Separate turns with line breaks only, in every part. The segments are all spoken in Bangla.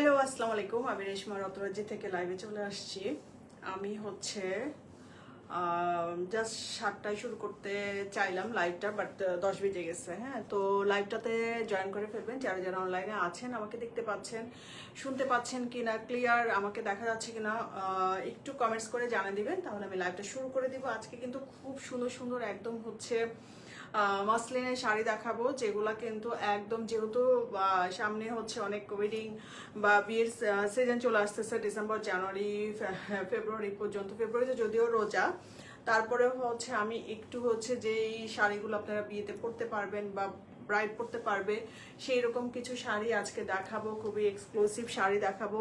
হ্যালো আসসালামু আলাইকুম আমি রেশমা রতরাজি থেকে লাইভে চলে আসছি। আমি হচ্ছে জাস্ট সাতটায় শুরু করতে চাইলাম লাইভটা বাট দশ বেজে গেছে হ্যাঁ? তো লাইভটাতে জয়েন করে ফেলবেন। যারা যারা অনলাইনে আছেন আমাকে দেখতে পাচ্ছেন শুনতে পাচ্ছেন কিনা ক্লিয়ার আমাকে দেখা যাচ্ছে কিনা আহ, একটু কমেন্টস করে জানিয়ে দিবেন। তাহলে আমি লাইভটা শুরু করে দিব। আজকে কিন্তু খুব সুন্দর সুন্দর একদম হচ্ছে মাসলিনের শাড়ি দেখাবো, যেগুলো কিন্তু একদম যেহেতু সামনে হচ্ছে অনেক ওয়েডিং বা বিয়ের সিজন চলে আসতেছে ডিসেম্বর জানুয়ারি ফেব্রুয়ারি পর্যন্ত। ফেব্রুয়ারিতে যদিও রোজা, তারপরে হচ্ছে আমি একটু হচ্ছে যে এই শাড়িগুলো আপনারা বিয়েতে পরতে পারবেন বা ব্রাইড পরতে পারবে। সেই রকম কিছু শাড়ি আজকে দেখাবো, খুবই এক্সক্লুসিভ শাড়ি দেখাবো,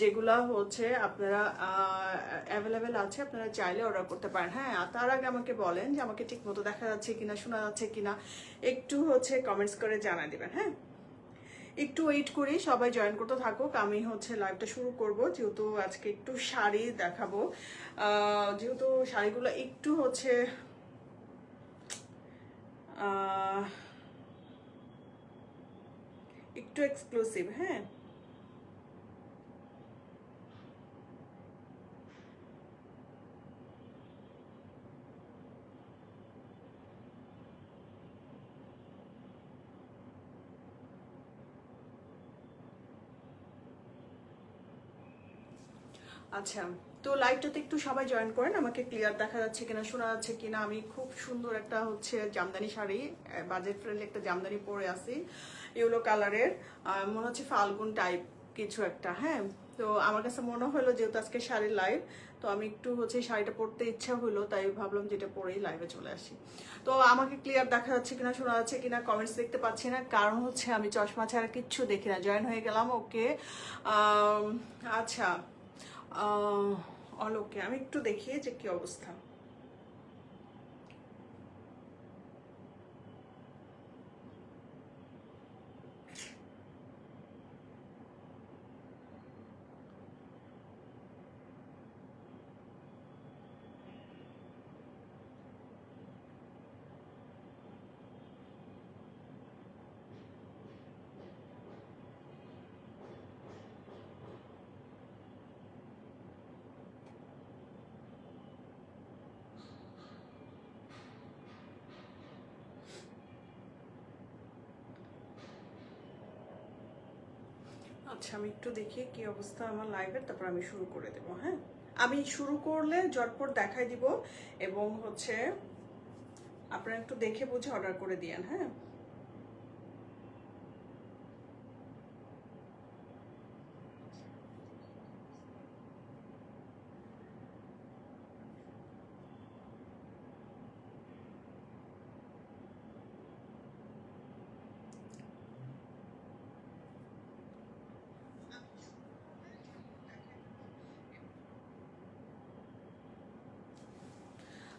যেগুলা হচ্ছে আপনারা অ্যাভেলেবেল আছে, আপনারা চাইলে অর্ডার করতে পারেন। হ্যাঁ তার আগে আমাকে বলেন যে আমাকে ঠিক মতো দেখা যাচ্ছে কিনা, শোনা যাচ্ছে কিনা। একটু হচ্ছে কমেন্টস করে জানাই দিবেন হ্যাঁ? একটু ওয়েট করি, সবাই জয়েন করতে থাকুক। আমি হচ্ছে লাইভটা শুরু করব, যেহেতু আজকে একটু শাড়ি দেখাবো। যেহেতু শাড়িগুলো একটু হচ্ছে একটু এক্সক্লুসিভ হ্যাঁ আচ্ছা তো লাইভটাতে একটু সবাই জয়েন করেন, আমাকে ক্লিয়ার দেখা যাচ্ছে কিনা, শোনা যাচ্ছে কিনা। আমি খুব সুন্দর একটা হচ্ছে জামদানি শাড়ি বাজেট ফ্রেন্ডলি একটা জামদানি পরে আছি ইয়েলো কালারের মনে হচ্ছে ফাল্গুন টাইপ কিছু একটা হ্যাঁ। তো আমার কাছে মনে হলো যেহেতু আজকে শাড়ির লাইভ তো আমি একটু হচ্ছে শাড়িটা পরতে ইচ্ছা হলো, তাই ভাবলাম যেটা পরেই লাইভে চলে আসি। তো আমাকে ক্লিয়ার দেখা যাচ্ছে কিনা, শোনা যাচ্ছে কিনা কমেন্টস দেখতে পাচ্ছি না, কারণ হচ্ছে আমি চশমা ছাড়া কিচ্ছু দেখি না। জয়েন হয়ে গেলাম ওকে আচ্ছা। অলোকে আমি একটু দেখি যে কি অবস্থা। আচ্ছা আমি একটু দেখি কি অবস্থা আমার লাইভের তারপর আমি শুরু করে দেবো হ্যাঁ? আমি শুরু করলে জটপট দেখাই দিব এবং হচ্ছে আপনারা একটু দেখে বুঝে অর্ডার করে দিয়েন হ্যাঁ?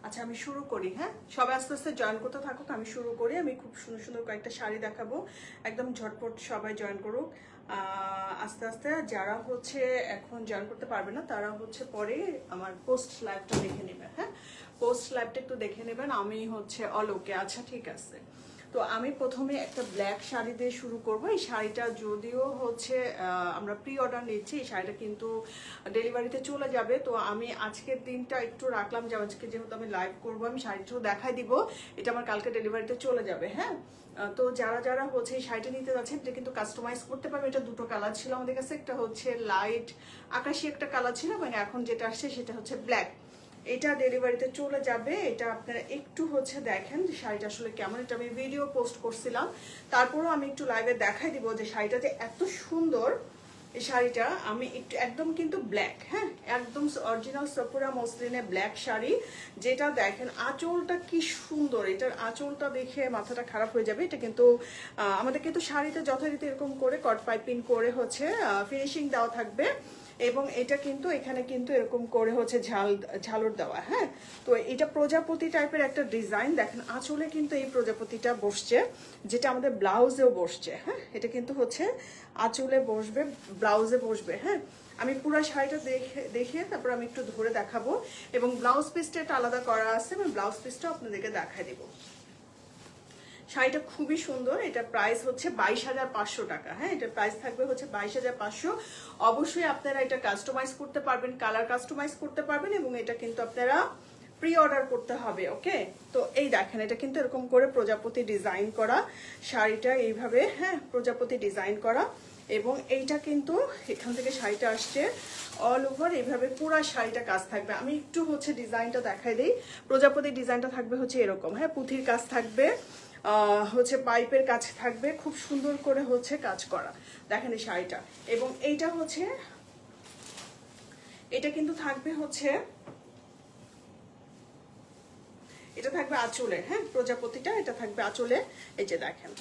আচ্ছা আমি শুরু করি হ্যাঁ? সবাই আস্তে আস্তে জয়েন করতে থাকুক, আমি শুরু করি। আমি খুব সুন্দর সুন্দর কয়েকটা শাড়ি দেখাবো। একদম ঝটপট সবাই জয়েন করুক। আস্তে আস্তে যারা হচ্ছে এখন জয়েন করতে পারবে না, তারা হচ্ছে পরে আমার পোস্ট লাইভটা দেখে নেবে হ্যাঁ? পোস্ট লাইভটা একটু দেখে নেবেন, আমি হচ্ছে অলোকে আচ্ছা ঠিক আছে। তো আমি প্রথমে একটা ব্ল্যাক শাড়ি দিয়ে শুরু করব। এই শাড়িটা যদিও হচ্ছে আমরা প্রি অর্ডার নিচ্ছি, এই শাড়িটা কিন্তু ডেলিভারিতে চলে যাবে। তো আমি আজকের দিনটা একটু রাখলাম, যে আজকে যেহেতু আমি লাইভ করব, আমি শাড়িটাও দেখাই দিব। এটা আমার কালকে ডেলিভারিতে চলে যাবে হ্যাঁ? তো যারা যারা হচ্ছে এই শাড়িটা নিতে যাচ্ছেন, এটা কিন্তু কাস্টমাইজ করতে পারবে। এটা দুটো কালার ছিল আমাদের কাছে, একটা হচ্ছে লাইট আকাশি একটা কালার ছিল এবং এখন যেটা আসছে সেটা হচ্ছে ব্ল্যাক এটা ডেলিভারিতে চলে যাবে। এটা আপনারা একটু হচ্ছে দেখেন যে শাড়িটা আসলে কেমন। এটা আমি ভিডিও পোস্ট করছিলাম। তারপরও আমি একটু লাইভে দেখাই দিব যে শাড়িটা যে এত সুন্দর এই শাড়িটা। আমি একটু একদম কিন্তু ব্ল্যাক হ্যাঁ? একদম অরিজিনাল সপুরা মসলিনে ব্ল্যাক শাড়ি। যেটা দেখেন, আঁচলটা কি সুন্দর। এটার আঁচলটা দেখে মাথাটা খারাপ হয়ে যাবে। এটা কিন্তু আমাদের কিন্তু শাড়িতে যথারীতি এরকম করে কট পাইপিং করে হচ্ছে ফিনিশিং দেওয়া থাকবে। এবং এটা কিন্তু এখানে কিন্তু এরকম করে হচ্ছে ঝাল, ঝালর দেওয়া হ্যাঁ? তো এটা প্রজাপতি টাইপের একটা ডিজাইন দেখেন, আঁচলে কিন্তু এই প্রজাপতিটা বসছে, যেটা আমাদের ব্লাউজেও বসছে হ্যাঁ? এটা কিন্তু হচ্ছে আঁচলে বসবে, ব্লাউজে বসবে হ্যাঁ? আমি পুরো শাড়িটা দেখে দেখে তারপর আমি একটু ধরে দেখাবো। এবং ব্লাউজ পিসটা একটা আলাদা করা আছে, আমি ব্লাউজ পিসটা আপনাদেরকে দেখাই দেবো। শাড়িটা খুবই সুন্দর। এটা প্রাইস হচ্ছে বাইশ হাজার পাঁচশো টাকা। হ্যাঁ এটা প্রাইস থাকবে হচ্ছে বাইশ হাজার পাঁচশো। অবশ্যই আপনারা এটা কাস্টমাইজ করতে পারবেন কালার কাস্টমাইজ করতে পারবেন এবং এটা কিন্তু আপনারা প্রি অর্ডার করতে হবে ওকে তো এই দেখেন, এটা কিন্তু এরকম করে প্রজাপতি ডিজাইন করা শাড়িটা এইভাবে হ্যাঁ প্রজাপতি ডিজাইন করা এবং এইটা কিন্তু এখান থেকে শাড়িটা আসছে অল ওভার এইভাবে পুরা শাড়িটা কাজ থাকবে। আমি একটু হচ্ছে ডিজাইনটা দেখাই দিই। প্রজাপতি ডিজাইনটা থাকবে হচ্ছে এরকম হ্যাঁ পুঁথির কাজ থাকবে। হচ্ছে পাইপের কাছে থাকবে, খুব সুন্দর করে হচ্ছে কাজ করা। দেখেন এই শাড়িটা। এবং এইটা হচ্ছে, এটা কিন্তু থাকবে হচ্ছে, এটা থাকবে আঁচলে হ্যাঁ প্রজাপতিটা, এটা থাকবে আঁচলে এই যে দেখেন।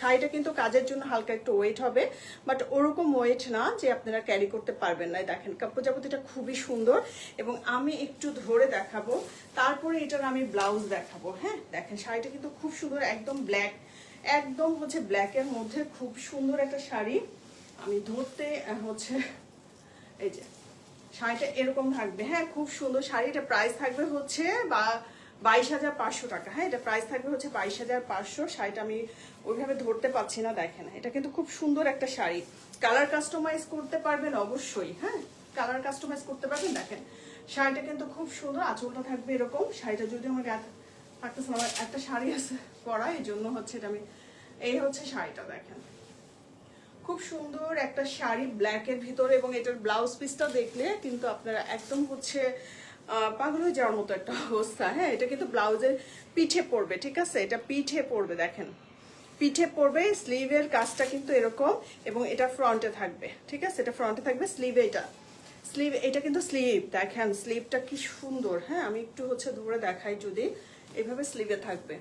শাড়িটা কিন্তু কাজের জন্য হালকা একটু ওয়েট হবে বাট ওরকম ওয়েট না যে আপনারা ক্যারি করতে পারবেন না। দেখেন কা- প্রজাপতিটা খুবই সুন্দর এবং আমি একটু ধরে দেখাবো। তারপরে এটার আমি ব্লাউজ দেখাবো হ্যাঁ? দেখেন, শাড়িটা কিন্তু খুব সুন্দর, একদম ব্ল্যাক একদম হচ্ছে ব্ল্যাকের মধ্যে খুব সুন্দর একটা শাড়ি। আমি ধরতে হচ্ছে, এই যে, শাড়িটা এরকম থাকবে হ্যাঁ? খুব সুন্দর, শাড়িটা প্রাইস থাকবে হচ্ছে বা বাইশ হাজার পাঁচশো টাকা। হ্যাঁ এটা প্রাইস থাকবে হচ্ছে বাইশ হাজার পাঁচশো। শাড়িটা আমি ওইভাবে ধরতে পারছি না, দেখেন। এটা কিন্তু খুব সুন্দর একটা শাড়ি। কালার কাস্টমাইজ করতে পারবেন অবশ্যই হ্যাঁ? কালার কাস্টমাইজ করতে পারবেন, দেখেন। শাড়িটা কিন্তু খুব সুন্দর, আঁচলটা থাকবে এরকম। শাড়িটা যদি আমার গায়ে আমার একটা শাড়ি আছে পরা, এই জন্য হচ্ছে এটা আমি এই হচ্ছে শাড়িটা, দেখেন। খুব সুন্দর একটা শাড়ি ব্ল্যাকের ভিতরে, এবং এটার ব্লাউজ পিসটা দেখলে কিন্তু আপনারা একদম হচ্ছে পাগল হয়ে যাওয়ার মতো একটা অবস্থা হ্যাঁ? এটা কিন্তু ব্লাউজের পিঠে পড়বে, ঠিক আছে? এটা পিঠে পড়বে, দেখেন। পিঠে পড়বে স্লিভের কাজটা কিন্তু এরকম, এবং এটা ফ্রন্টে থাকবে, ঠিক আছে? এটা ফ্রন্টে থাকবে স্লিভে এটা। স্লিভ এটা কিন্তু স্লিভ দেখেন স্লিভটা কি সুন্দর হ্যাঁ? আমি একটু হচ্ছে ধরে দেখাই যদি, এভাবে স্লিভে থাকবে।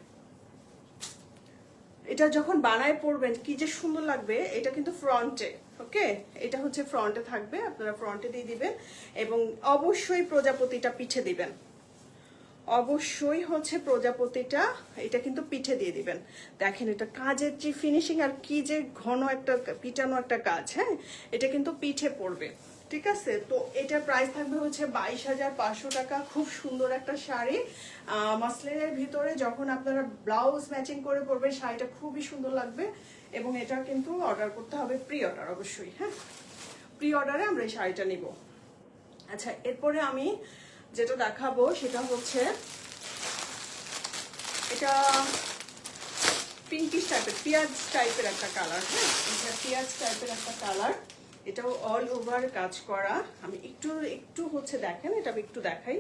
এটা যখন বানায় পড়বেন কি যে সুন্দর লাগবে, এটা কিন্তু ফ্রন্টে ওকে? এটা হচ্ছে ফ্রন্টে থাকবে, আপনারা ফ্রন্টে দিয়ে দিবেন এবং অবশ্যই প্রজাপতিটা পিঠে দিবেন। অবশ্যই হচ্ছে প্রজাপতিটা এটা কিন্তু পিঠে দিয়ে দিবেন। দেখেন এটা কাজের যে ফিনিশিং আর কি যে ঘন একটা পিটানো একটা কাজ হ্যাঁ? এটা কিন্তু পিঠে পড়বে, ঠিক আছে? তো এটার প্রাইস থাকবে হচ্ছে বাইশ হাজার পাঁচশো টাকা। খুব সুন্দর একটা শাড়ি। মাসলিনের ভিতরে যখন আপনারা ব্লাউজ ম্যাচিং করে পরবেন, শাড়িটা খুবই সুন্দর লাগবে। এবং এটা কিন্তু অর্ডার করতে হবে প্রি অর্ডার অবশ্যই হ্যাঁ? প্রি অর্ডারে আমরা এই শাড়িটা নিব। আচ্ছা এরপরে আমি যেটা দেখাবো সেটা হচ্ছে এটা পিঙ্কিশ টাইপের পেঁয়াজ টাইপের একটা কালার হ্যাঁ? এটা পেঁয়াজ টাইপের একটা কালার এটাও অল ওভার কাজ করা। আমি একটু একটু হচ্ছে দেখেন, এটা আমি একটু দেখাই।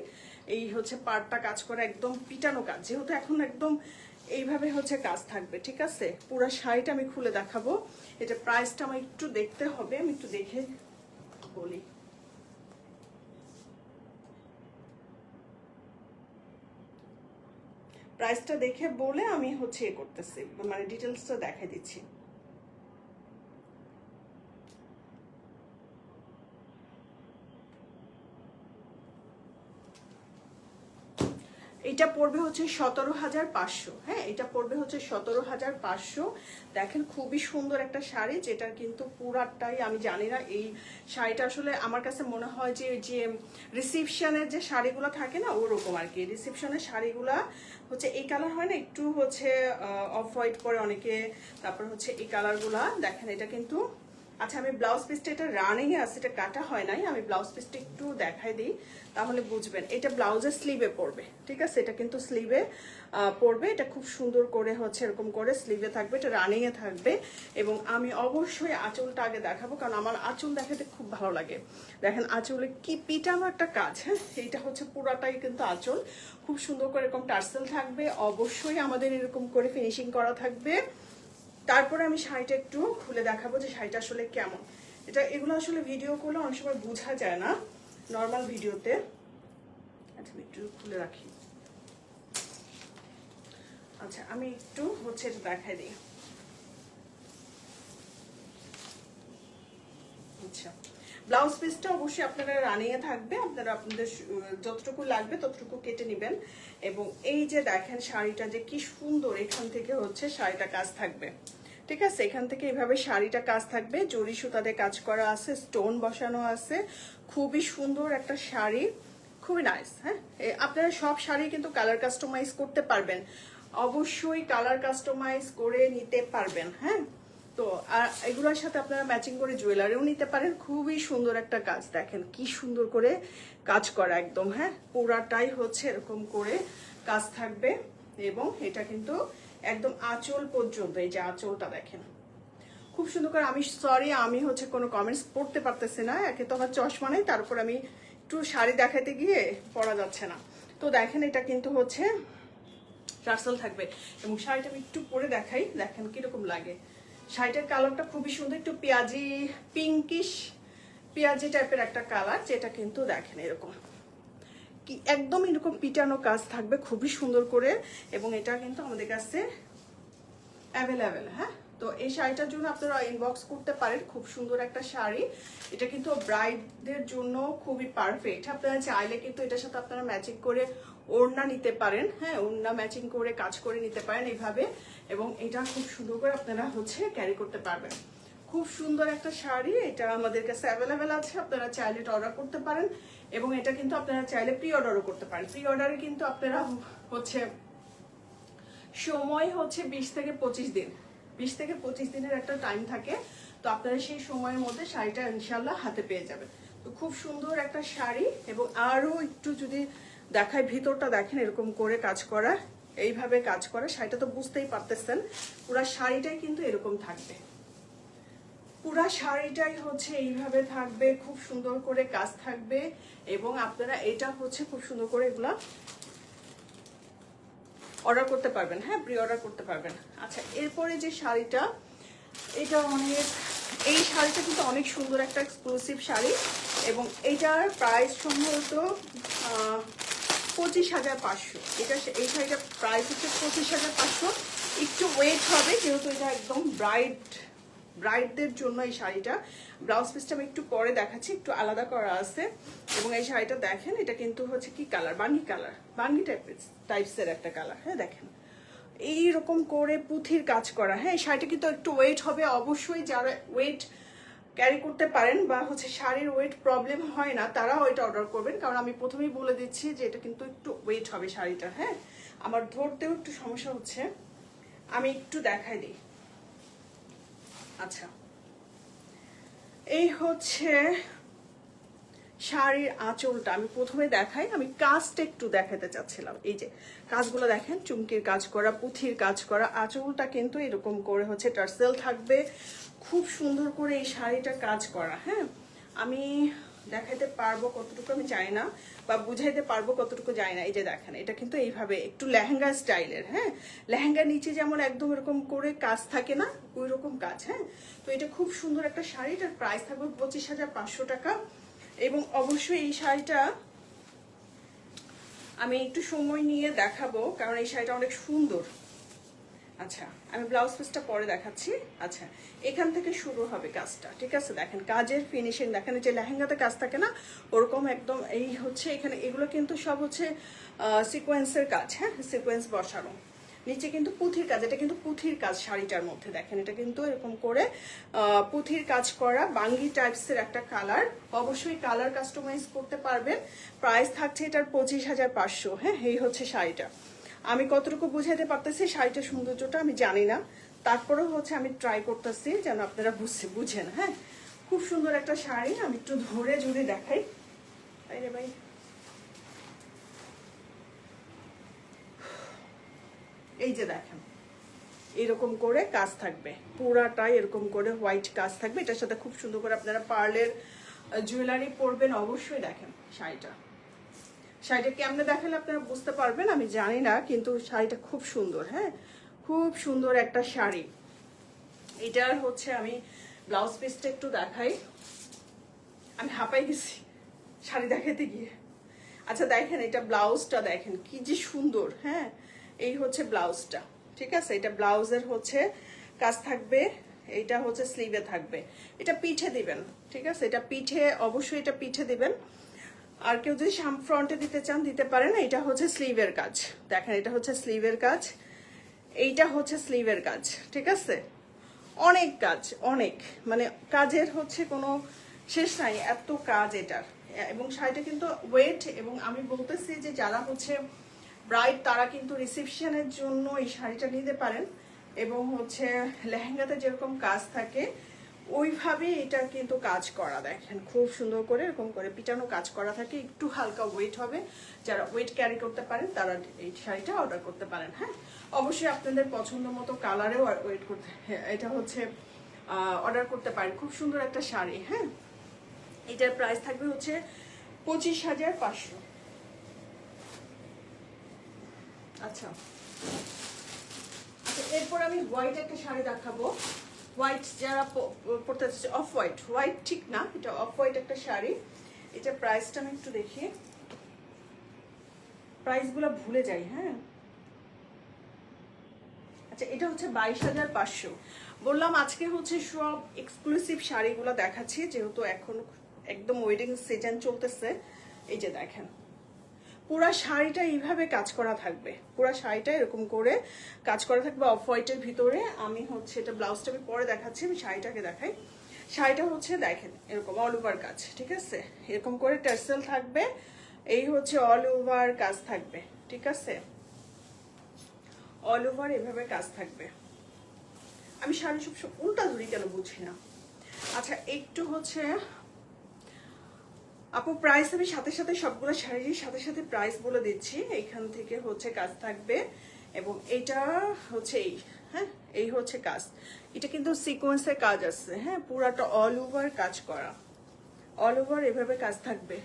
এই হচ্ছে পাড়টা কাজ করা, একদম পিটানো কাজ। যেহেতু এখন একদম এইভাবে হচ্ছে কাজ থাকবে, ঠিক আছে? পুরা শাড়িটা আমি খুলে দেখাবো। এটা প্রাইসটা আমার একটু দেখতে হবে, আমি একটু দেখে বলি। প্রাইসটা দেখে বলে আমি হচ্ছে এ করতেছি মানে ডিটেলসটা দেখাই দিচ্ছি। এটা পড়বে হচ্ছে সতেরো হাজার পাঁচশো। হ্যাঁ এটা পড়বে হচ্ছে সতেরো হাজার পাঁচশো। দেখেন খুবই সুন্দর একটা শাড়ি, যেটা কিন্তু পুরাটাই আমি জানি না, এই শাড়িটা আসলে আমার কাছে মনে হয় যে যে রিসিপশনের যে শাড়িগুলো থাকে না, ওরকম আর কি। রিসিপশনের শাড়িগুলা হচ্ছে এই কালার হয় না, একটু হচ্ছে অফ হোয়াইট করে অনেকে, তারপর হচ্ছে এই কালারগুলা দেখেন এটা কিন্তু আচ্ছা আমি ব্লাউজ পিসটা এটা রানিং আছে এটা কাটা হয় নাই, আমি ব্লাউজ পিসটা একটু দেখাই দিই, তাহলে বুঝবেন। এটা ব্লাউজের স্লিভে পড়বে, ঠিক আছে? এটা কিন্তু স্লিভে পড়বে, এটা খুব সুন্দর করে হচ্ছে এরকম করে স্লিভে থাকবে, এটা রানিং এ থাকবে এবং আমি অবশ্যই আঁচলটা আগে দেখাবো, কারণ আমার আঁচল দেখাতে খুব ভালো লাগে। দেখেন, আঁচলে কি পিটানো একটা কাজ হ্যাঁ? এইটা হচ্ছে পুরাটাই কিন্তু আঁচল। খুব সুন্দর করে এরকম টার্সেল থাকবে, অবশ্যই আমাদের এরকম করে ফিনিশিং করা থাকবে। তারপরে আমি শাড়িটা একটু খুলে দেখাবো যে শাড়িটা আসলে কেমন। এটা, এগুলো আসলে ভিডিও করলে অনেক সময় বোঝা যায় না নর্মাল ভিডিওতে আচ্ছা একটু খুলে রাখি। আচ্ছা আমি একটু হচ্ছে এটা দেখাই দিই। আচ্ছা। ব্লাউজ পিসটা অবশ্যই আপনারা রানিয়ে থাকবে, আপনারা আপনাদের যতটুকু লাগবে ততটুকু কেটে নেবেন। এবং এই যে দেখেন শাড়িটা যে কি সুন্দর এখান থেকে হচ্ছে শাড়িটা কাজ থাকবে। ঠিক আছে? এখান থেকে এইভাবে শাড়িটা কাজ থাকবে। জরি সুতাতে কাজ করা আছে, স্টোন বসানো আছে। খুবই সুন্দর একটা শাড়ি। খুবই নাইস হ্যাঁ? আপনারা সব শাড়ি কিন্তু কালার কাস্টমাইজ করতে পারবেন। অবশ্যই কালার কাস্টমাইজ করে নিতে পারবেন হ্যাঁ? তো, আর এগুলোর সাথে আপনারা ম্যাচিং করে জুয়েলারিও নিতে পারেন। খুবই সুন্দর একটা কাজ, দেখেন কি সুন্দর করে কাজ করা একদম হ্যাঁ? পুরাটাই হচ্ছে এরকম করে কাজ থাকবে এবং এটা কিন্তু একদম আঁচল পর্যন্ত, এই যে আঁচলটা দেখেন। খুব সুন্দর করে আমি সরি আমি হচ্ছে কোনো কমেন্টস পড়তে পারতেছি না, একে তো আমার চশমা নেই তারপর আমি একটু শাড়ি দেখাতে গিয়ে পরা যাচ্ছে না। তো দেখেন এটা কিন্তু হচ্ছে টার্সেল থাকবে এবং শাড়িটা আমি একটু পরে দেখাই, দেখেন কীরকম লাগে। শাড়িটার কালারটা খুবই সুন্দর, একটু পেঁয়াজি পিঙ্কিশ পেঁয়াজি টাইপের একটা কালার, যেটা কিন্তু দেখেন এরকম। কি একদম এরকম পিটানো কাজ থাকবে, খুবই সুন্দর করে, এবং এটা কিন্তু আমাদের কাছে অ্যাভেলেবেল হ্যাঁ? তো এই শাড়িটার জন্য আপনারা ইনবক্স করতে পারেন, খুব সুন্দর একটা শাড়ি। এটা কিন্তু ব্রাইডদের জন্য খুবই পারফেক্ট আপনারা চাইলে কিন্তু এটার সাথে আপনারা ম্যাচিং করে ওড়না নিতে পারেন হ্যাঁ? ওড়না ম্যাচিং করে কাজ করে নিতে পারেন, এইভাবে। এবং এটা খুব সুন্দর করে আপনারা হচ্ছে ক্যারি করতে পারবেন। খুব সুন্দর একটা শাড়ি, এটা আমাদের কাছে অ্যাভেলেবেল আছে, আপনারা চাইলে এটা অর্ডার করতে পারেন এবং এটা কিন্তু আপনারা চাইলে প্রি অর্ডারও করতে পারেন। প্রি অর্ডারে কিন্তু আপনারা হচ্ছে সময় হচ্ছে বিশ থেকে পঁচিশ দিন, বিশ থেকে পঁচিশ দিনের একটা টাইম থাকে, তো আপনারা সেই সময়ের মধ্যে শাড়িটা ইনশাল্লাহ হাতে পেয়ে যাবেন। তো খুব সুন্দর একটা শাড়ি এবং আরও একটু যদি দেখায়, ভিতরটা দেখেন এরকম করে কাজ করা এইভাবে কাজ করা, শাড়িটা তো বুঝতেই পারতেছেন, পুরা শাড়িটাই কিন্তু এরকম থাকবে। পুরা শাড়িটাই হচ্ছে এইভাবে থাকবে, খুব সুন্দর করে কাজ থাকবে এবং আপনারা এটা হচ্ছে খুব সুন্দর করে এগুলা অর্ডার করতে পারবেন হ্যাঁ প্রি অর্ডার করতে পারবেন। আচ্ছা এরপরে যে শাড়িটা, এটা অনেক এই শাড়িটা কিন্তু অনেক সুন্দর একটা এক্সক্লুসিভ শাড়ি এবং এইটার প্রাইস সম্ভবত পঁচিশ হাজার পাঁচশো। এটা এই শাড়িটার প্রাইস হচ্ছে পঁচিশ হাজার পাঁচশো। একটু ওয়েট হবে, যেহেতু এটা একদম ব্রাইট ব্রাইডদের জন্য এই শাড়িটা। ব্লাউজ পিসটা আমি একটু পরে দেখাচ্ছি, একটু আলাদা করা আছে। এবং এই শাড়িটা দেখেন, এটা কিন্তু হচ্ছে কি কালার বাঙ্গি কালার বাঙ্গি টাইপের টাইপসের একটা কালার হ্যাঁ দেখেন। এইরকম করে পুঁথির কাজ করা। হ্যাঁ শাড়িটা কিন্তু একটু ওয়েট হবে। অবশ্যই যারা ওয়েট ক্যারি করতে পারেন বা হচ্ছে শাড়ির ওয়েট প্রবলেম হয় না, তারাও এটা অর্ডার করবেন। কারণ আমি প্রথমেই বলে দিচ্ছি যে এটা কিন্তু একটু ওয়েট হবে শাড়িটা হ্যাঁ? আমার ধরতেও একটু সমস্যা হচ্ছে। আমি একটু দেখাই দিই। আচ্ছা। এই হচ্ছে শাড়ির আঁচলটা। আমি প্রথমে দেখাই, আমি কাজটা একটু দেখাতে চাচ্ছিলাম। এই যে কাজগুলো দেখেন, চুমকির কাজ করা, পুঁথির কাজ করা, আঁচলটা কিন্তু এরকম করে হচ্ছে টার্সেল থাকবে। খুব সুন্দর করে এই শাড়িটা কাজ করা হ্যাঁ? আমি দেখাইতে পারব কতটুকু আমি চাই না, বা বুঝাইতে পারব কতটুকু জানি না। এই যে দেখেন, এটা কিন্তু এইভাবে একটু লেহেঙ্গা স্টাইলের হ্যাঁ? লেহেঙ্গার নিচে যেমন একদম এরকম করে কাজ থাকে না ওই রকম কাজ হ্যাঁ? তো এটা খুব সুন্দর একটা শাড়ি, এটার প্রাইস থাকবে পঁচিশ হাজার পাঁচশো টাকা। এবং অবশ্যই এই শাড়িটা আমি একটু সময় নিয়ে দেখাবো, কারণ এই শাড়িটা অনেক সুন্দর। আচ্ছা আমি ব্লাউজ পিসটা পরে দেখাচ্ছি। আচ্ছা এখান থেকে শুরু হবে কাজটা, ঠিক আছে? দেখেন, কাজের ফিনিশিং দেখেন যে লেহেঙ্গাতে কাজ থাকে না, ওরকম একদম এই হচ্ছে এখানে, এগুলো কিন্তু সব হচ্ছে সিকোয়েন্সের কাজ হ্যাঁ? সিকোয়েন্স বসানো। নিচে কিন্তু পুঁথির কাজ, এটা কিন্তু পুঁথির কাজ শাড়িটার মধ্যে দেখেন, এটা কিন্তু এরকম করে পুঁথির কাজ করা বাঙ্গি টাইপসের একটা কালার অবশ্যই কালার কাস্টমাইজ করতে পারবেন। প্রাইস থাকছে এটার পঁচিশ হাজার পাঁচশো হ্যাঁ এই হচ্ছে শাড়িটা। আমি কতটুকু বুঝাইতে পারতেছি শাড়িটার সৌন্দর্যটা আমি জানি না। তারপরেও হচ্ছে আমি ট্রাই করতেছি যেন আপনারা বুঝছে বুঝেন হ্যাঁ। খুব সুন্দর একটা শাড়ি, আমি একটু ধরে জুড়ে দেখাই। রে ভাই। এই যে দেখেন, এরকম করে কাজ থাকবে। পুরাটাই এরকম করে হোয়াইট কাজ থাকবে। এটার সাথে খুব সুন্দর করে আপনারা পার্লের জুয়েলারি পরবেন। অবশ্যই দেখেন শাড়িটা। শাড়িটা কেমনে দেখালে আপনারা বুঝতে পারবেন, আমি জানি না, কিন্তু শাড়িটা খুব সুন্দর হ্যাঁ? খুব সুন্দর একটা শাড়ি। এটার হচ্ছে আমি ব্লাউজ পিসটা একটু দেখাই। আমি হাঁপাই গেছি শাড়ি দেখাতে গিয়ে। আচ্ছা দেখেন এটা ব্লাউজটা দেখেন, কি যে সুন্দর হ্যাঁ? এই হচ্ছে ব্লাউজটা, ঠিক আছে? এটা ব্লাউজের হচ্ছে কাজ থাকবে, এইটা হচ্ছে স্লিভে থাকবে। এটা পিঠে দিবেন, ঠিক আছে? এটা পিঠে, অবশ্যই এটা পিঠে দিবেন। আর কেউ যদি সাম ফ্রন্টে দিতে চান, দিতে পারেন। এটা হচ্ছে স্লিভের কাজ। দেখেন, এটা হচ্ছে স্লিভের কাজ। এইটা হচ্ছে স্লিভের কাজ, ঠিক আছে? অনেক কাজ, অনেক। মানে কাজের হচ্ছে কোনো শেষ নাই, এত কাজ এটার। এবং শাড়িটা কিন্তু ওয়েট এবং আমি বলতেছি যে যারা হচ্ছে ব্রাইড তারা কিন্তু রিসেপশনের জন্য এই শাড়িটা নিতে পারেন এবং হচ্ছে লেহেঙ্গাতে যেরকম কাজ থাকে ওইভাবে এটা কিন্তু কাজ করা দেখেন। খুব সুন্দর করে এরকম করে পিটানো কাজ করা থাকে একটু হালকা ওয়েট হবে। যারা ওয়েট ক্যারি করতে পারেন তারা এই শাড়িটা অর্ডার করতে পারেন হ্যাঁ? অবশ্যই আপনাদের পছন্দ মতো কালারেও ওয়েট করতে হ্যাঁ, এটা হচ্ছে অর্ডার করতে পারেন। খুব সুন্দর একটা শাড়ি হ্যাঁ? এটার প্রাইস থাকবে হচ্ছে পঁচিশ হাজার পাঁচশো। আচ্ছা। আচ্ছা এরপর আমি হোয়াইট একটা শাড়ি দেখাবো। হোয়াইট যারা প- পরতে চাচ্ছে অফ হোয়াইট হোয়াইট ঠিক না, এটা অফ হোয়াইট একটা শাড়ি। এটা প্রাইসটা আমি একটু দেখি। প্রাইসগুলো ভুলে যাই হ্যাঁ। আচ্ছা এটা হচ্ছে বাইশ হাজার পাঁচশো। বললাম আজকে হচ্ছে সব এক্সক্লুসিভ শাড়িগুলো দেখাচ্ছি, যেহেতু এখন একদম ওয়েডিং সিজন চলতেছে। এই যে দেখেন। পুরা শাড়িটা এইভাবে কাজ করা থাকবে। পুরা শাড়িটা এরকম করে কাজ করা থাকবে অফ হোয়াইটের ভিতরে। আমি হচ্ছে এটা ব্লাউজটা আমি পরে দেখাচ্ছি, আমি শাড়িটাকে দেখাই। শাড়িটা হচ্ছে দেখেন, এরকম অল ওভার কাজ, ঠিক আছে? এরকম করে টার্সেল থাকবে, এই হচ্ছে অল ওভার কাজ থাকবে, ঠিক আছে? অল ওভার এভাবে কাজ থাকবে। আমি শাড়ি সব উল্টা ধরি কেন বুঝি না। আচ্ছা একটু হচ্ছে আপু প্রাইস আমি সাথে সাথে সবগুলো শাড়ির সাথে সাথে প্রাইস বলে দিচ্ছি। এইখান থেকে হচ্ছে কাজ থাকবে এবং এটা হচ্ছে এই হ্যাঁ এই হচ্ছে কাজ। এটা কিন্তু সিকোয়েন্সের কাজ আছে হ্যাঁ পুরাটা অল ওভার কাজ করা। অল ওভার এভাবে কাজ থাকবে।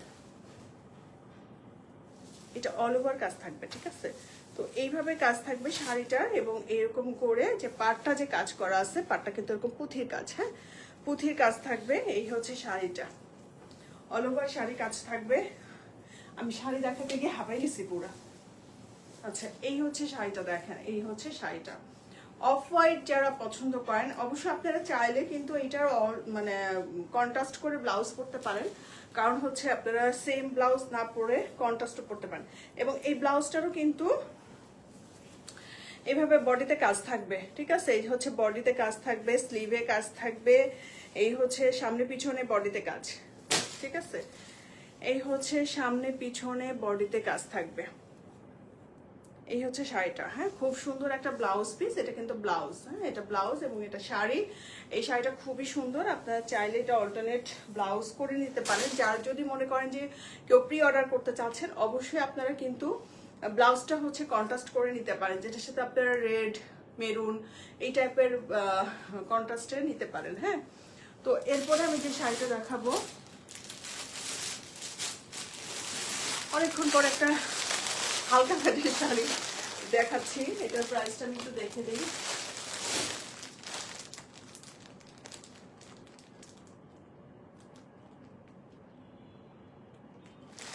এটা অল ওভার কাজ থাকবে, ঠিক আছে? তো এইভাবে কাজ থাকবে শাড়িটার এবং এরকম করে যে পাটটা যে কাজ করা আছে, পাটটা কিন্তু এরকম পুঁথির কাজ হ্যাঁ? পুঁথির কাজ থাকবে, এই হচ্ছে শাড়িটা। অল ওভার শাড়ি কাজ থাকবে। আমি শাড়ি দেখাতে গিয়ে হাঁপাই গেছি পুরো। আচ্ছা এই হচ্ছে শাড়িটা দেখেন, এই হচ্ছে শাড়িটা। অফ হোয়াইট যারা পছন্দ করেন অবশ্যই আপনারা চাইলে কিন্তু এটার মানে কন্ট্রাস্ট করে ব্লাউজ পরতে পারেন। কারণ হচ্ছে আপনারা সেম ব্লাউজ না পরে কন্ট্রাস্টও পরতে পারেন। এবং এই ব্লাউজটারও কিন্তু এভাবে বডিতে কাজ থাকবে, ঠিক আছে? এই হচ্ছে বডিতে কাজ থাকবে স্লিভে কাজ থাকবে, এই হচ্ছে সামনে পিছনে বডিতে কাজ। ঠিক আছে? এই হচ্ছে সামনে পিছনে বডিতে কাজ থাকবে। এই হচ্ছে শাড়িটা হ্যাঁ? খুব সুন্দর একটা ব্লাউজ পিস এটা কিন্তু ব্লাউজ হ্যাঁ? এটা ব্লাউজ এবং এটা শাড়ি। এই শাড়িটা খুবই সুন্দর, আপনারা চাইলে এটা অল্টারনেট ব্লাউজ করে নিতে পারেন। যার যদি মনে করেন যে কেউ প্রি অর্ডার করতে চাচ্ছেন, অবশ্যই আপনারা কিন্তু ব্লাউজটা হচ্ছে কন্ট্রাস্ট করে নিতে পারেন, যেটার সাথে আপনারা রেড মেরুন এই টাইপের কন্ট্রাস্টে নিতে পারেন হ্যাঁ? তো এরপরে আমি যে শাড়িটা দেখাবো অনেকক্ষণ পর একটা হালকা কাঠের শাড়ি দেখাচ্ছি। এটার প্রাইসটা আমি একটু দেখে দিই।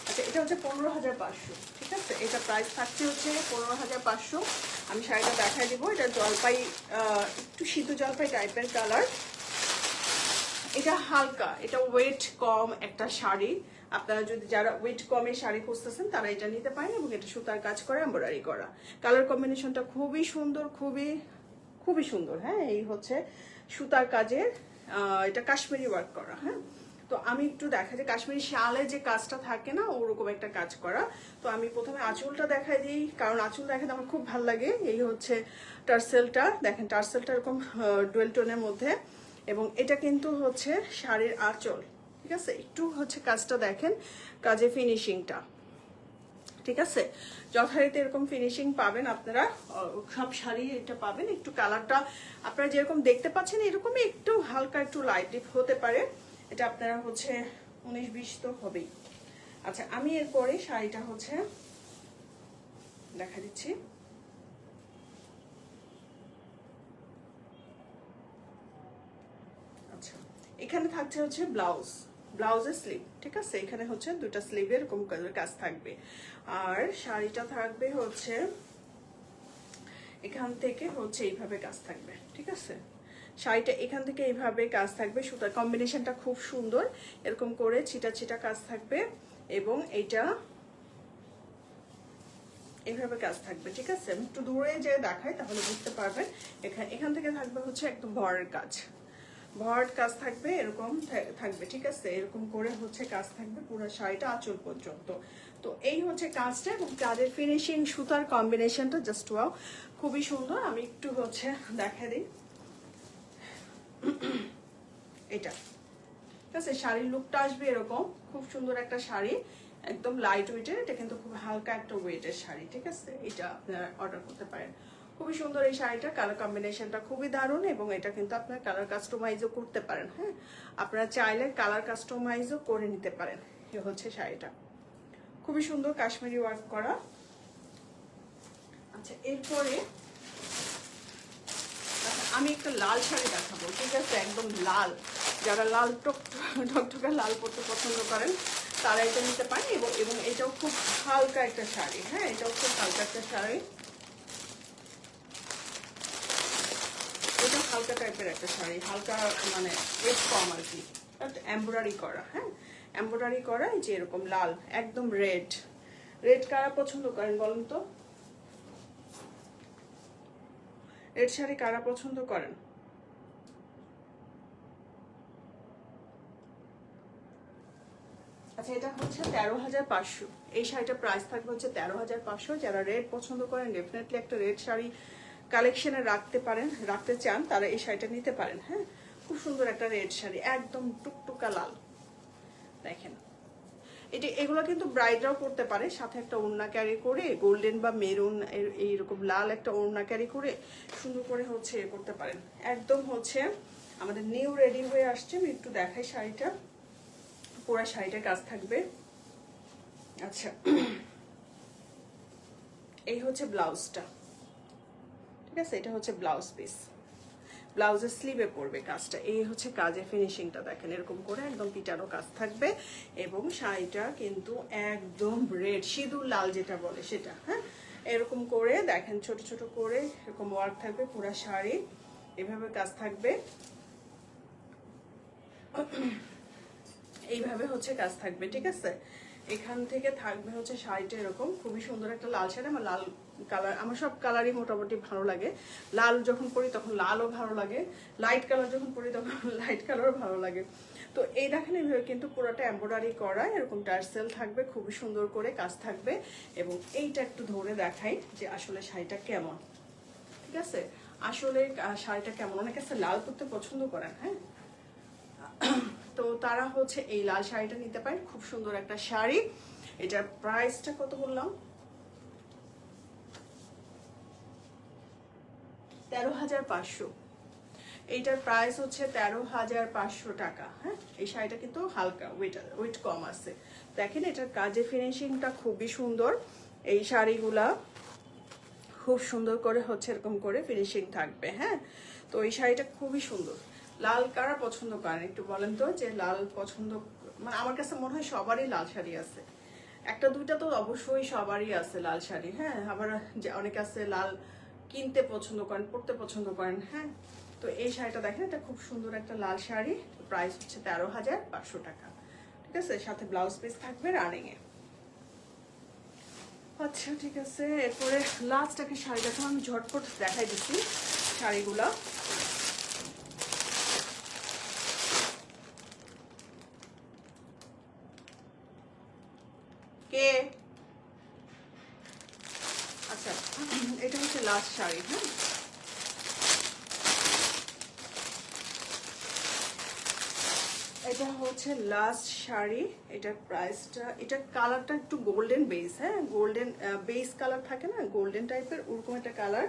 আচ্ছা এটা হচ্ছে পনেরো হাজার পাঁচশো, ঠিক আছে? এটা প্রাইস থাকছে হচ্ছে পনেরো হাজার পাঁচশো। আমি শাড়িটা দিব। এটা জলপাই একটু সিদ্ধ জলপাই টাইপের কালার এটা হালকা, এটা ওয়েট কম একটা শাড়ি। আপনারা যদি যারা ওয়েট কমে শাড়ি খুঁজতেছেন, তারা এটা নিতে পারেন এবং এটা সুতার কাজ করে, এম্ব্রয়ডারি করা। কালার কম্বিনেশনটা খুবই সুন্দর, খুবই খুবই সুন্দর হ্যাঁ? এই হচ্ছে সুতার কাজের এটা কাশ্মীরি ওয়ার্ক করা হ্যাঁ? তো আমি একটু দেখা যায় কাশ্মীরি শালে যে কাজটা থাকে না, ওরকম একটা কাজ করা। তো আমি প্রথমে আঁচলটা দেখাই দিই, কারণ আঁচল দেখাতে আমার খুব ভালো লাগে। এই হচ্ছে টার্সেলটা, দেখেন টার্সেলটা এরকম ডুয়েল টোনের মধ্যে। এবং এটা কিন্তু হচ্ছে শাড়ির আঁচল। ঠিক আছে? একটু হচ্ছে কাজটা দেখেন, কাজে ফিনিশিংটা ঠিক আছে? যথারীতি এরকম ফিনিশিং পাবেন আপনারা সব শাড়ি এটা পাবেন, একটু কালারটা আপনারা যেরকম দেখতে পাচ্ছেন এরকমই একটু হালকা একটু লাইট ডিপ হতে পারে। এটা আপনারা হচ্ছে উনিশ বিশ তো হবেই। আচ্ছা আমি এরপরে শাড়িটা হচ্ছে দেখা দিচ্ছি। আচ্ছা এখানে থাকছে হচ্ছে ব্লাউজ। ব্লাউজের স্লিভ ঠিক আছে? এখানে হচ্ছে দুটা স্লিভে এরকম কাজ থাকবে। আর শাড়িটা থাকবে হচ্ছে, এখান থেকে হচ্ছে এইভাবে কাজ থাকবে, ঠিক আছে? শাড়িটা এখান থেকে এইভাবে কাজ থাকবে। সুতার কম্বিনেশনটা খুব সুন্দর। এরকম করে ছিটা ছিটা কাজ থাকবে এবং এটা এইভাবে কাজ থাকবে, ঠিক আছে? একটু দূরে যে দেখায় তাহলে বুঝতে পারবেন। এখানে এখান থেকে থাকবে হচ্ছে একদম ভরের কাজ। ভরাট কাজ থাকবে, এরকম থাকবে, ঠিক আছে? এরকম করে হচ্ছে কাজ থাকবে পুরো শাড়িটা আঁচল পর্যন্ত। তো এই হচ্ছে কাজটা এবং কাজের ফিনিশিং সুতার কম্বিনেশনটা জাস্ট ওয়াও খুবই সুন্দর। আমি একটু হচ্ছে দেখা দিই। এটা, ঠিক আছে? শাড়ির লুকটা আসবে এরকম। খুব সুন্দর একটা শাড়ি, একদম লাইট ওয়েটের এটা কিন্তু খুব হালকা একটা ওয়েটের শাড়ি, ঠিক আছে? এটা আপনারা অর্ডার করতে পারেন। খুবই সুন্দর এই শাড়িটা কালার কম্বিনেশনটা খুবই দারুণ এবং এটা কিন্তু আপনার কালার কাস্টমাইজও করতে পারেন হ্যাঁ? আপনারা চাইলে কালার কাস্টমাইজও করে নিতে পারেন এ হচ্ছে শাড়িটা। খুবই সুন্দর কাশ্মীরি ওয়ার্ক করা। আচ্ছা এরপরে আচ্ছা, আমি একটা লাল শাড়ি দেখাবো ঠিক আছে? একদম লাল। যারা লাল টক টকটকা লাল পরতে পছন্দ করেন তারা এটা নিতে পারেন এবং এবং এটাও খুব হালকা একটা শাড়ি হ্যাঁ? এটাও খুব হালকা একটা শাড়ি এটা হালকা টাইপের একটা শাড়ি, হালকা মানে ওয়েট কম আর কি। এমব্রয়ডারি করা হ্যাঁ? এমব্রয়ডারি করা এই যে এরকম লাল, একদম রেড রেড কারা পছন্দ করেন বলুন তো? রেড শাড়ি কারা পছন্দ করেন? আচ্ছা এটা হচ্ছে তেরো হাজার পাঁচশো। এই শাড়িটার প্রাইস থাকবে হচ্ছে তেরো হাজার পাঁচশো। যারা রেড পছন্দ করেন ডেফিনেটলি একটা রেড শাড়ি কালেকশনে রাখতে পারেন, রাখতে চান, তারা এই শাড়িটা নিতে পারেন হ্যাঁ? খুব সুন্দর একটা রেড শাড়ি, একদম টুকটুকা লাল। দেখেন। এটা, এগুলো কিন্তু ব্রাইডরাও করতে পারে, সাথে একটা ওড়না ক্যারি করে গোল্ডেন বা মেরুন এইরকম লাল একটা ওড়না ক্যারি করে সুন্দর করে হচ্ছে করতে পারেন। একদম হচ্ছে আমাদের নিউ রেডি হয়ে আসছে, আমি একটু দেখাই শাড়িটা। পুরো শাড়িটার কাজ থাকবে। আচ্ছা। এই হচ্ছে ব্লাউজটা। আছে? এটা হচ্ছে ব্লাউজ পিস ব্লাউজের স্লিভে পড়বে কাজটা। এই হচ্ছে কাজের ফিনিশিংটা দেখেন, এরকম করে একদম পিটানো কাজ থাকবে। এবং শাড়িটা কিন্তু একদম রেড সিঁদুর লাল যেটা বলে সেটা হ্যাঁ? এরকম করে দেখেন, ছোট ছোট করে এরকম ওয়ার্ক থাকবে পুরা শাড়ি। এভাবে কাজ থাকবে। এইভাবে হচ্ছে কাজ থাকবে, ঠিক আছে? এখান থেকে থাকবে হচ্ছে শাড়িটা এরকম। খুবই সুন্দর একটা লাল শাড়ি, আমার লাল কালার আমার সব কালারই মোটামুটি ভালো লাগে। লাল যখন পরি তখন লালও ভালো লাগে। লাইট কালার যখন পরি তখন লাইট কালারও ভালো লাগে। তো এই দেখেন, এইভাবে কিন্তু পুরোটা এম্ব্রয়ডারি করা, এরকম টার্সেল থাকবে, খুবই সুন্দর করে কাজ থাকবে। এবং এইটা একটু ধরে দেখাই যে আসলে শাড়িটা কেমন। ঠিক আছে? আসলে শাড়িটা কেমন? অনেকে আছে লাল পরতে পছন্দ করেন হ্যাঁ? তো তারা হচ্ছে এই লাল শাড়িটা নিতে পারেন। খুব সুন্দর একটা শাড়ি। এটার প্রাইসটা কত বললাম? তেরো হাজার পাঁচশো। এইটার প্রাইস হচ্ছে তেরো হাজার পাঁচশো টাকা হ্যাঁ? এই শাড়িটা কিন্তু হালকা ওয়েট ওয়েট কম আছে। দেখেন, এটার কাজে ফিনিশিংটা খুবই সুন্দর। এই শাড়িগুলা খুব সুন্দর করে হচ্ছে এরকম করে ফিনিশিং থাকবে হ্যাঁ? তো এই শাড়িটা খুবই সুন্দর। লাল কারা পছন্দ করেন? একটু বলেন তো, যে লাল পছন্দ মানে আমার কাছে মনে হয় সবারই লাল শাড়ি আছে। একটা দুইটা তো অবশ্যই সবারই আছে লাল শাড়ি হ্যাঁ? আবার অনেক আছে লাল কিনতে পছন্দ করেন, পড়তে পছন্দ করেন হ্যাঁ? তো এই শাড়িটা দেখেন, এটা খুব সুন্দর একটা লাল শাড়ি। প্রাইস হচ্ছে তেরো হাজার পাঁচশো টাকা। ঠিক আছে? সাথে ব্লাউজ পিস থাকবে রানিং এ। আচ্ছা ঠিক আছে। এরপরে লাস্ট একটা শাড়ি দেখো আমি ঝটপট দেখাই দিচ্ছি শাড়িগুলা কে আচ্ছা লাস্ট শাড়ি হ্যাঁ এটা হচ্ছে লাস্ট শাড়ি, এটার প্রাইসটা এটার কালারটা একটু গোল্ডেন বেস হ্যাঁ? গোল্ডেন বেস কালার থাকে না গোল্ডেন টাইপের ওরকম একটা কালার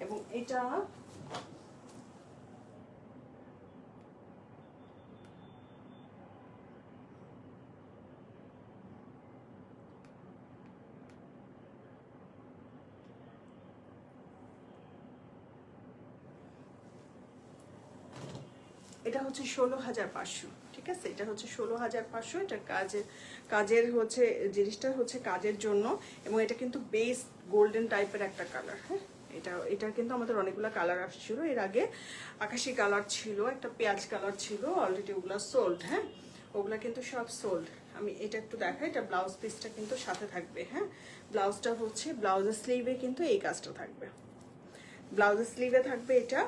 এবং এটা হচ্ছে ষোলো হাজার পাঁচশো, ঠিক আছে? এটা হচ্ছে ষোলো হাজার পাঁচশো, এটা কাজের কাজের হচ্ছে, জিনিসটা হচ্ছে কাজের জন্য এবং এটা কিন্তু বেস গোল্ডেন টাইপের একটা কালার হ্যাঁ? এটা এটা কিন্তু আমাদের অনেকগুলো কালার আসছিল। এর আগে আকাশি কালার ছিল, একটা পেঁয়াজ কালার ছিল অলরেডি ওগুলো সোল্ড হ্যাঁ? ওগুলা কিন্তু সব সোল্ড আমি এটা একটু দেখাই, এটা ব্লাউজ পিসটা কিন্তু সাথে থাকবে হ্যাঁ? ব্লাউজটা হচ্ছে ব্লাউজের স্লিভে কিন্তু এই কাজটা থাকবে। ব্লাউজের স্লিভে থাকবে এটা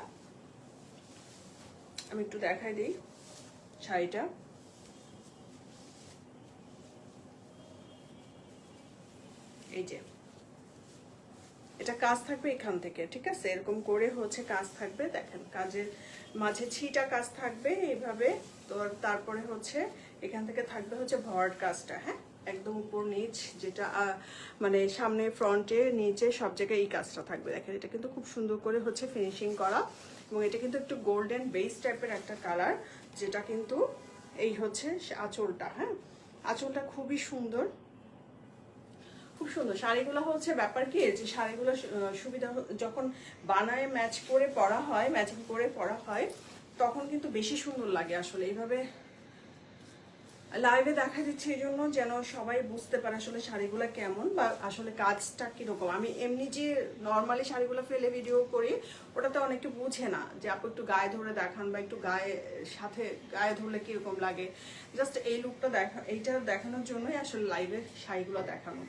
আমি একটু দেখাই দিই শাড়িটা। এই যে। এটা কাজ থাকবে এখান থেকে, ঠিক আছে? এরকম করে হচ্ছে কাজ থাকবে, দেখেন, কাজের মাঝে ছিটা কাজ থাকবে এইভাবে, তো তারপরে হচ্ছে এখান থেকে থাকবে হচ্ছে ভরাট কাজটা হ্যাঁ? একদম উপর নিচ যেটা মানে সামনে, ফ্রন্টে, নিচে সব জায়গায় এই কাজটা থাকবে। দেখেন, এটা কিন্তু খুব সুন্দর করে হচ্ছে ফিনিশিং করা। এবং এটা কিন্তু একটু গোল্ডেন বেস টাইপের একটা কালার যেটা কিন্তু এই হচ্ছে আঁচলটা হ্যাঁ? আঁচলটা খুবই সুন্দর। খুব সুন্দর। শাড়িগুলো হচ্ছে ব্যাপার কি যে শাড়িগুলো সুবিধা যখন বানায় ম্যাচ করে পরা হয় ম্যাচিং করে পরা হয়, তখন কিন্তু বেশি সুন্দর লাগে আসলে। এইভাবে লাইভে দেখা দিচ্ছে এই জন্য যেন সবাই বুঝতে পারে আসলে শাড়িগুলো কেমন বা আসলে কাজটা কীরকম। আমি এমনি যে নর্মালি শাড়িগুলো ফেলে ভিডিও করি, ওটাতে অনেকে বুঝে না যে আপু একটু গায়ে ধরে দেখান বা একটু গায়ে সাথে গায়ে ধরলে কীরকম লাগে। জাস্ট এই লুকটা দেখা, এইটা দেখানোর জন্যই আসলে লাইভে শাড়িগুলো দেখানো।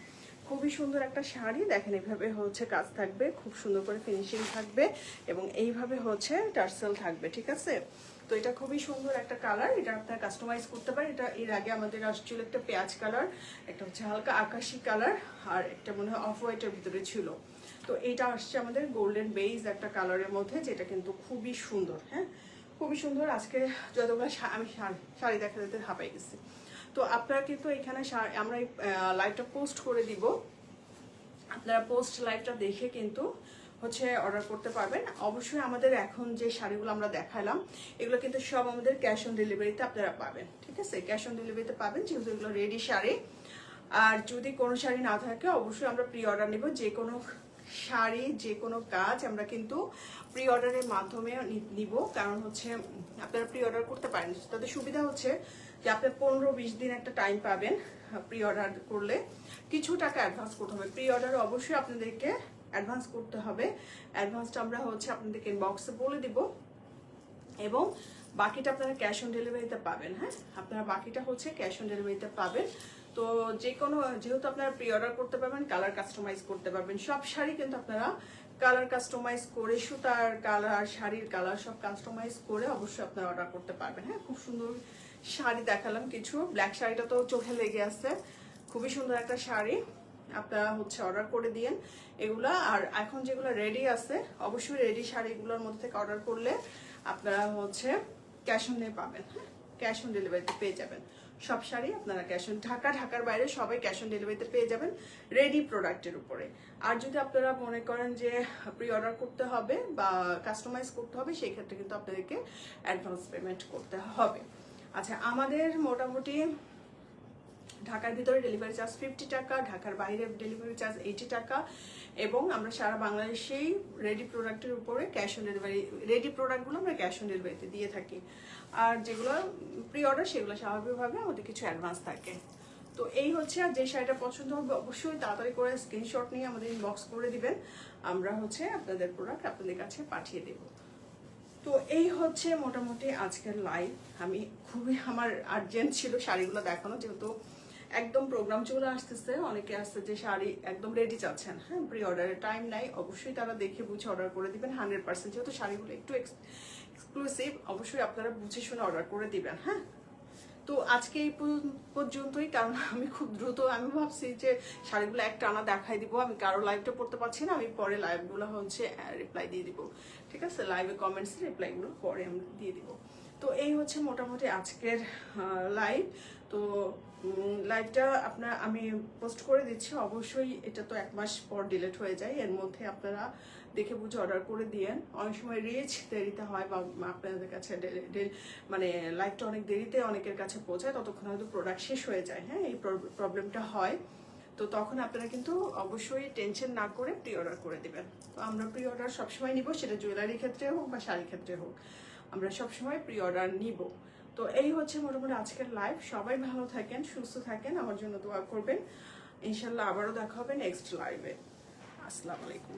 খুবই সুন্দর একটা শাড়ি, দেখেন এইভাবে হচ্ছে কাজ থাকবে, খুব সুন্দর করে ফিনিশিং থাকবে এবং এইভাবে হচ্ছে টার্সেল থাকবে, ঠিক আছে? তো এটা খুবই সুন্দর একটা কালার এটা আপনারা কাস্টমাইজ করতে পারেন। এটা এর আগে আমাদের আসছিল একটা পেঁয়াজ কালার একটা হচ্ছে হালকা আকাশি কালার আর একটা মনে হয় অফ হোয়াইটের ভিতরে ছিল। তো এটা আসছে আমাদের গোল্ডেন বেইজ একটা কালারের মধ্যে, যেটা কিন্তু খুবই সুন্দর হ্যাঁ? খুবই সুন্দর। আজকে যতগুলো আমি শাড়ি দেখা যেতে হাঁপাই গেছি। তো আপনারা কিন্তু এখানে আমরা লাইভটা পোস্ট করে দিব। আপনারা পোস্ট লাইভটা দেখে কিন্তু হচ্ছে অর্ডার করতে পারবেন। অবশ্যই আমাদের এখন যে শাড়িগুলো আমরা দেখালাম, এগুলো কিন্তু সব আমাদের ক্যাশ অন ডেলিভারিতে আপনারা পাবেন, ঠিক আছে? ক্যাশ অন ডেলিভারিতে পাবেন, যেহেতু এগুলো রেডি শাড়ি। আর যদি কোনো শাড়ি না থাকে, অবশ্যই আমরা প্রি অর্ডার নেব। যে কোনো শাড়ি, যে কোনো কাজ আমরা কিন্তু প্রি অর্ডারের মাধ্যমে নিব। কারণ হচ্ছে, আপনারা প্রি অর্ডার করতে পারেন। তাদের সুবিধা হচ্ছে যে আপনি পনেরো বিশ দিন একটা টাইম পাবেন প্রি অর্ডার করলে। কিছু টাকা অ্যাডভান্স করতে হবে। প্রি অর্ডার অবশ্যই আপনাদেরকে অ্যাডভান্স করতে হবে। অ্যাডভান্সটা আমরা হচ্ছে আপনাদেরকে বক্সে বলে দিব। এবং বাকিটা আপনারা ক্যাশ অন ডেলিভারিতে পাবেন হ্যাঁ? আপনারা বাকিটা হচ্ছে ক্যাশ অন ডেলিভারিতে পাবেন। তো যে কোনো, যেহেতু আপনারা প্রি অর্ডার করতে পারবেন কালার কাস্টমাইজ করতে পারবেন। সব শাড়ি কিন্তু আপনারা কালার কাস্টমাইজ করে, সুতার কালার শাড়ির কালার সব কাস্টমাইজ করে অবশ্যই আপনারা অর্ডার করতে পারবেন হ্যাঁ? খুব সুন্দর শাড়ি দেখালাম কিছু। ব্ল্যাক শাড়িটা তো চোখে লেগে আছে। খুবই সুন্দর একটা শাড়ি। আপনারা হচ্ছে অর্ডার করে দিয়েন। এগুলা, আর এখন যেগুলো রেডি আছে, অবশ্যই রেডি শাড়িগুলোর মধ্যে থেকে অর্ডার করলে আপনারা হচ্ছে ক্যাশ অন পাবেন হ্যাঁ? ক্যাশ অন ডেলিভারিতে পেয়ে যাবেন। সব শাড়ি আপনারা ক্যাশ অন ঢাকা, ঢাকার বাইরে সবাই ক্যাশ অন ডেলিভারিতে পেয়ে যাবেন রেডি প্রোডাক্টের উপরে। আর যদি আপনারা মনে করেন যে প্রি অর্ডার করতে হবে বা কাস্টমাইজ করতে হবে সেই ক্ষেত্রে কিন্তু আপনাদেরকে অ্যাডভান্স পেমেন্ট করতে হবে। আচ্ছা আমাদের মোটামুটি ঢাকার ভিতরে ডেলিভারি চার্জ ফিফটি টাকা, ঢাকার বাইরে ডেলিভারি চার্জ এইটি টাকা এবং আমরা সারা বাংলাদেশেই রেডি প্রোডাক্টের উপরে ক্যাশ অন ডেলিভারি রেডি প্রোডাক্টগুলো আমরা ক্যাশ অন ডেলিভারিতে দিয়ে থাকি। আর যেগুলো প্রি অর্ডার সেগুলো স্বাভাবিকভাবে আমাদের কিছু অ্যাডভান্স থাকে। তো এই হচ্ছে, আর যে শাড়িটা পছন্দ হবে অবশ্যই তাড়াতাড়ি করে স্ক্রিনশট নিয়ে আমাদের ইনবক্স করে দিবেন। আমরা হচ্ছে আপনাদের প্রোডাক্ট আপনাদের কাছে পাঠিয়ে দেবো। তো এই হচ্ছে মোটামুটি আজকের লাইভ আমি খুবই আমার আর্জেন্ট ছিল শাড়িগুলো দেখানো, যেহেতু একদম প্রোগ্রাম চলে আসতেছে, অনেকে আসছে যে শাড়ি একদম রেডি চাচ্ছেন হ্যাঁ প্রি অর্ডারের টাইম নাই, অবশ্যই তারা দেখে বুঝে অর্ডার করে দিবেন হান্ড্রেড পার্সেন্ট যেহেতু শাড়িগুলো একটু এক্সক্লুসিভ অবশ্যই আপনারা বুঝে শুনে অর্ডার করে দিবেন হ্যাঁ। তো আজকে এই পর্যন্তই, কারণ আমি খুব দ্রুত, আমি ভাবছি যে শাড়িগুলো একটা আনা দেখাই দিব, আমি কারও লাইভটা পড়তে পারছি না, আমি পরে লাইভগুলো হচ্ছে রিপ্লাই দিয়ে দিব, ঠিক আছে? লাইভে কমেন্টস রিপ্লাইগুলো পরে আমি দিয়ে দিব। তো এই হচ্ছে মোটামুটি আজকের লাইভ তো লাইভটা আপনার, আমি পোস্ট করে দিচ্ছি। অবশ্যই এটা তো এক মাস পর ডিলেট হয়ে যায়। এর মধ্যে আপনারা দেখে বুঝে অর্ডার করে দিয়েন। অনেক সময় রিচ দেরিতে হয় বা আপনাদের কাছে মানে লাইভটা অনেক দেরিতে অনেকের কাছে পৌঁছায়। ততক্ষণ হয়তো প্রোডাক্ট শেষ হয়ে যায়। হ্যাঁ এই প্রবলেমটা হয়। তো তখন আপনারা কিন্তু অবশ্যই টেনশন না করে প্রি অর্ডার করে দেবেন। তো আমরা প্রি অর্ডার সবসময় নিব। সেটা জুয়েলারি ক্ষেত্রে হোক বা শাড়ি ক্ষেত্রে হোক। আমরা সবসময় প্রি অর্ডার নিব। তো এই হচ্ছে মোটামুটি আজকের লাইভ সবাই ভালো থাকেন, সুস্থ থাকেন, আমার জন্য দোয়া করবেন। ইনশাল্লাহ আবারও দেখা হবে নেক্সট লাইভে আসসালামু আলাইকুম।